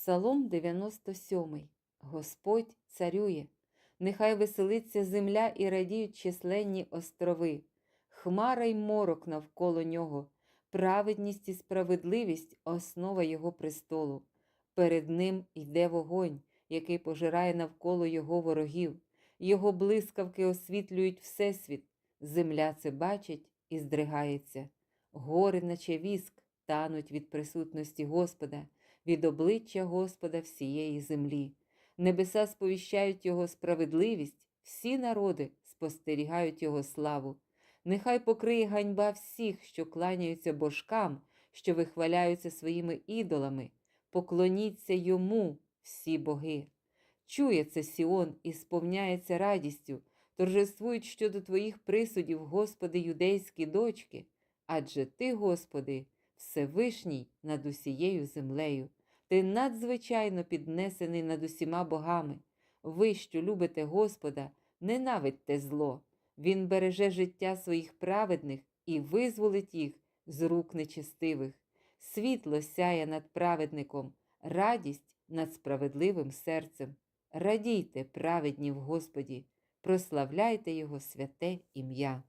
Псалом 97. Господь царює. Нехай веселиться земля і радіють численні острови, хмара й морок навколо нього, праведність і справедливість основа його престолу. Перед ним йде вогонь, який пожирає навколо його ворогів. Його блискавки освітлюють Всесвіт. Земля це бачить і здригається. Гори, наче віск, тануть від присутності Господа, від обличчя Господа всієї землі. Небеса сповіщають Його справедливість, всі народи спостерігають Його славу. Нехай покриє ганьба всіх, що кланяються божкам, що вихваляються своїми ідолами. Поклоніться йому, всі боги. Чує це Сіон і сповняється радістю, торжествують щодо твоїх присудів, Господи, юдейські дочки, адже ти, Господи, Всевишній над усією землею, ти надзвичайно піднесений над усіма богами. Ви, що любите Господа, ненавидьте зло. Він береже життя своїх праведних і визволить їх з рук нечестивих. Світло сяє над праведником, радість над справедливим серцем. Радійте, праведні в Господі, прославляйте Його святе ім'я.